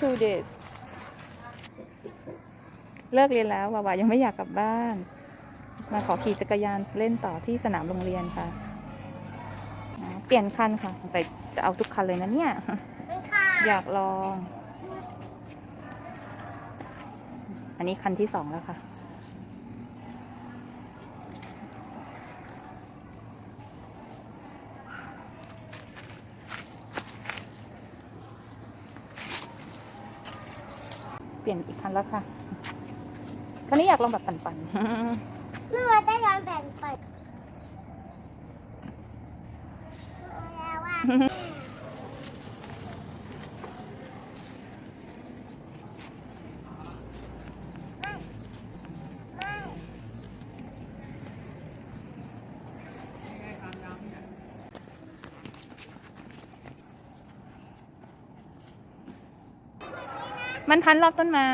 two days เลิกเรียนแล้ววาวายังไม่อยากกลับบ้าน มาขอขี่จักรยานเล่นต่อที่สนามโรงเรียนค่ะอ่าเปลี่ยนคันค่ะแต่จะเอาทุกคันเลยนะเนี่ยค่ะอยากลอง อันนี้คันที่สองแล้วค่ะ ปลี่ยนอีกคันแล้วค่ะ คันนี้อยากลองแบบปั่นๆเมื่อได้ย้อนแบ่งไปแล้วว่า มันพันรอบต้นไม้